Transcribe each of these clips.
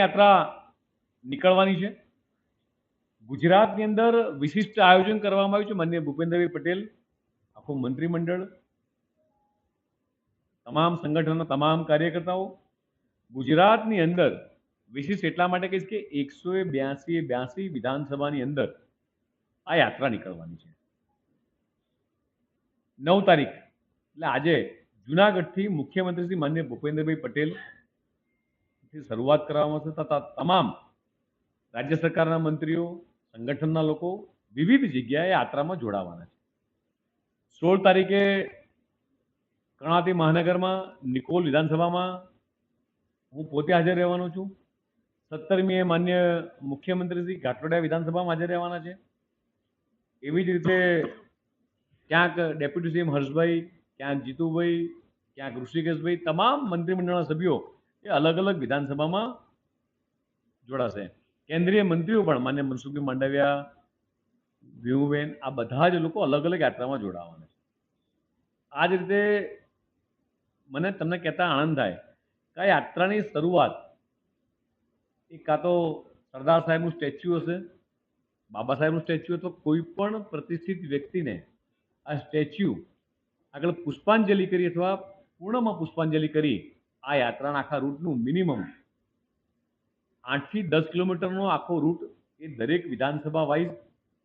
યાત્રા નીકળવાની છે. ગુજરાતની અંદર વિશિષ્ટ આયોજન કરવામાં આવ્યું છે. માન્ય ભૂપેન્દ્રભાઈ પટેલ, આખું મંત્રીમંડળ, તમામ સંગઠનના તમામ કાર્યકર્તાઓ. ગુજરાતની અંદર વિશિષ્ટ એટલા માટે કહીશ કે એકસો બ્યાસી બ્યાસી વિધાનસભાની અંદર આ યાત્રા નીકળવાની છે. નવ તારીખ, એટલે આજે જુનાગઢથી મુખ્યમંત્રી શ્રી માન્ય ભૂપેન્દ્રભાઈ પટેલ થી શરૂઆત કરવામાં આવશે તથા તમામ રાજ્ય સરકારના મંત્રીઓ, સંગઠનના લોકો વિવિધ જગ્યાએ યાત્રામાં જોડાવાના છે. સોળ તારીખે કર્ણાવતી મહાનગરમાં, નિકોલ વિધાનસભામાં હું પોતે હાજર રહેવાનો છું. સત્તરમીએ માન્ય મુખ્યમંત્રી શ્રી ઘાટલોડિયા વિધાનસભામાં હાજર રહેવાના છે. એવી જ રીતે ક્યાંક ડેપ્યુટી સીએમ હર્ષભાઈ, ક્યાંક જીતુભાઈ, ક્યાંક ઋષિકેશભાઈ, તમામ મંત્રીમંડળના સભ્યો એ અલગ અલગ વિધાનસભામાં જોડાશે. કેન્દ્રીય મંત્રીઓ પણ, માન્ય મનસુખભાઈ માંડવિયા વ્યુબેન આ બધા જ લોકો અલગ અલગ યાત્રામાં જોડાવાના છે. આ જ રીતે મને તમને કહેતા આનંદ થાય કે યાત્રાની શરૂઆત એ કાં તો સરદાર સાહેબનું સ્ટેચ્યુ હશે, બાબા સાહેબનું સ્ટેચ્યુ અથવા કોઈ પણ પ્રતિષ્ઠિત વ્યક્તિને આ સ્ટેચ્યુ આગળ પુષ્પાંજલિ કરી અથવા પૂર્ણમાં પુષ્પાંજલિ કરી આ યાત્રાના આખા રૂટનું મિનિમમ આઠથી દસ કિલોમીટરનો આખો રૂટ એ દરેક વિધાનસભા વાઇઝ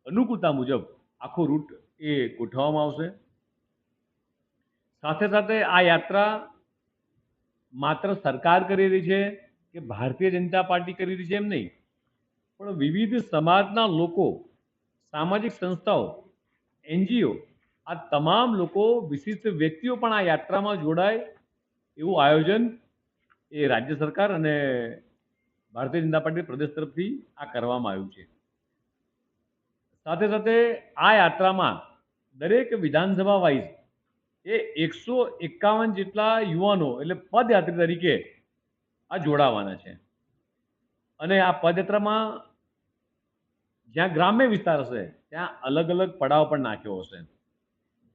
અનુકૂળતા મુજબ આખો રૂટ એ ગોઠવવામાં આવશે. સાથે સાથે આ યાત્રા માત્ર સરકાર કરી રહી છે કે ભારતીય જનતા પાર્ટી કરી રહી છે એમ નહીં, પણ વિવિધ સમાજના લોકો, સામાજિક સંસ્થાઓ, એનજીઓ, આ તમામ લોકો વિશિષ્ટ વ્યક્તિઓ પણ આ યાત્રામાં જોડાય એવું આયોજન એ રાજ્ય સરકાર અને ભારતીય જનતા પાર્ટી પ્રદેશ તરફથી આ કરવામાં આવ્યું છે. સાથે સાથે આ યાત્રામાં દરેક વિધાનસભા વાઇઝ એ એકસો એકાવન જેટલા યુવાનો એટલે પદયાત્રી તરીકે આ જોડાવાના છે. અને આ પદયાત્રામાં જ્યાં ગ્રામ્ય વિસ્તાર હશે, ત્યાં અલગ અલગ પડાવ પણ નાખ્યો હશે.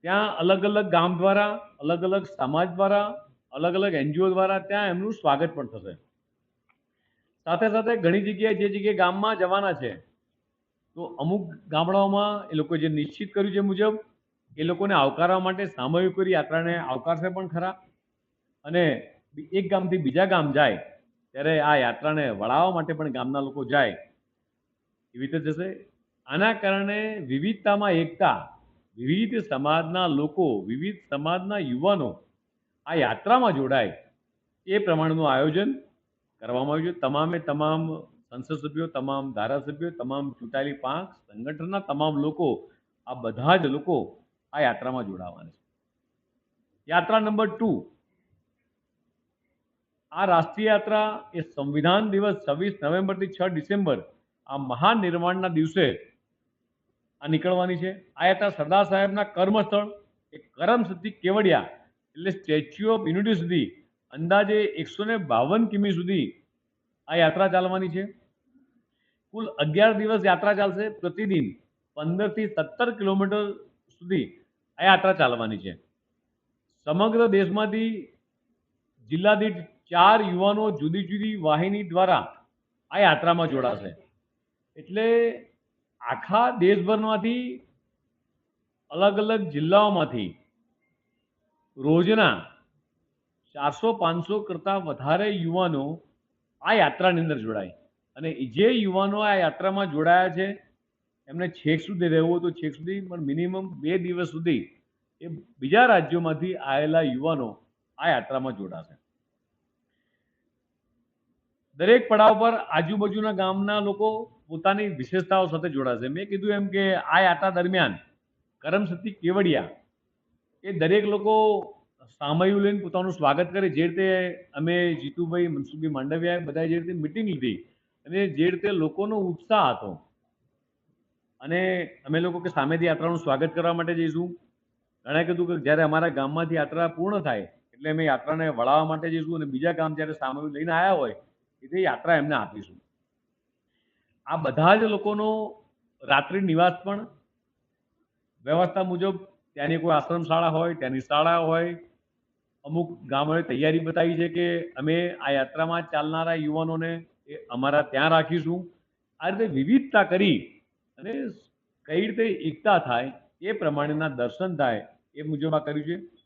ત્યાં અલગ અલગ ગામ દ્વારા, અલગ અલગ સમાજ દ્વારા અલગ અલગ એનજીઓ દ્વારા ત્યાં એમનું સ્વાગત પણ થશે. સાથે સાથે ઘણી જગ્યાએ જે જગ્યાએ ગામમાં જવાના છે, તો અમુક ગામડાઓમાં એ લોકો જે નિશ્ચિત કર્યું છે મુજબ, એ લોકોને આવકારવા માટે સામૂહિક યાત્રાને આવકારશે પણ ખરા. અને એક ગામથી બીજા ગામ જાય, ત્યારે આ યાત્રાને વળાવવા માટે પણ ગામના લોકો જાય, એવી રીતે જશે આના કારણે વિવિધતામાં એકતા, વિવિધ સમાજના લોકો, વિવિધ સમાજના યુવાનો આ યાત્રામાં જોડાય એ પ્રમાણેનું આયોજન કરવામાં આવ્યું છે. તમામે તમામ સંસદ સભ્યો તમામ ધારાસભ્યો, તમામ ચૂંટાયેલી પાંખ, સંગઠનના તમામ લોકો, આ બધા જ લોકો આ યાત્રામાં જોડાવાના છે. યાત્રા નંબર ટુ. આ રાષ્ટ્રીય યાત્રા એ સંવિધાન દિવસ છવ્વીસ નવેમ્બરથી છ ડિસેમ્બર આ મહાન નિર્માણના દિવસે આ નીકળવાની છે. આ યાત્રા સરદાર સાહેબના કર્મસ્થળ, એ કરમસદી કેવડિયા એટલે સ્ટેચ્યુ ઓફ યુનિટી સુધી, અંદાજે એકસો ને બાવન કિમી સુધી આ યાત્રા ચાલવાની છે. કુલ અગિયાર દિવસ યાત્રા ચાલશે. પ્રતિદિન પંદરથી સત્તર કિલોમીટર સુધી આ યાત્રા ચાલવાની છે. સમગ્ર દેશમાંથી જિલ્લા દીઠ ચાર યુવાનો જુદી જુદી વાહિની દ્વારા આ યાત્રામાં જોડાશે. એટલે આખા દેશભરમાંથી અલગ અલગ જિલ્લાઓમાંથી રોજના ચારસો, પાંચસો કરતાં વધારે યુવાનો આ યાત્રાની અંદર જોડાય. અને જે યુવાનો આ યાત્રામાં જોડાયા છે, એમને છેક સુધી રહેવું તો છેક સુધી, પણ મિનિમમ બે દિવસ સુધી એ બીજા રાજ્યોમાંથી આવેલા યુવાનો આ યાત્રામાં જોડાશે. દરેક પડાવ પર આજુબાજુના ગામના લોકો પોતાની વિશેષતાઓ સાથે જોડાશે. મેં કીધું એમ કે આ યાત્રા દરમિયાન કરમસતી કેવડિયા એ દરેક લોકો સામયું લઈને પોતાનું સ્વાગત કરે જે રીતે અમે જીતુભાઈ, મનસુખભાઈ માંડવિયા બધાએ જે રીતે મિટિંગ લીધી અને જે રીતે લોકોનો ઉત્સાહ હતો. અને અમે લોકો કે સામેથી યાત્રાનું સ્વાગત કરવા માટે જઈશું. ઘણા કીધું કે જ્યારે અમારા ગામમાંથી યાત્રા પૂર્ણ થાય એટલે અમે યાત્રાને વળાવવા માટે જઈશું અને બીજા ગામ જ્યારે સામયુ લઈને આવ્યા હોય એ યાત્રા એમને આપીશું. આ બધા જ લોકોનો રાત્રિ નિવાસ પણ વ્યવસ્થા મુજબ ત્યાંની કોઈ આશ્રમ શાળા હોય, ત્યાંની શાળા હોય અમુક ગામોએ તૈયારી બતાવી છે કે અમે આ યાત્રામાં ચાલનારા યુવાનોને એ અમારા ત્યાં રાખીશું. આ રીતે વિવિધતા કરી અને કઈ રીતે એકતા થાય એ પ્રમાણેના દર્શન થાય એ મુજબ આ કર્યું છે.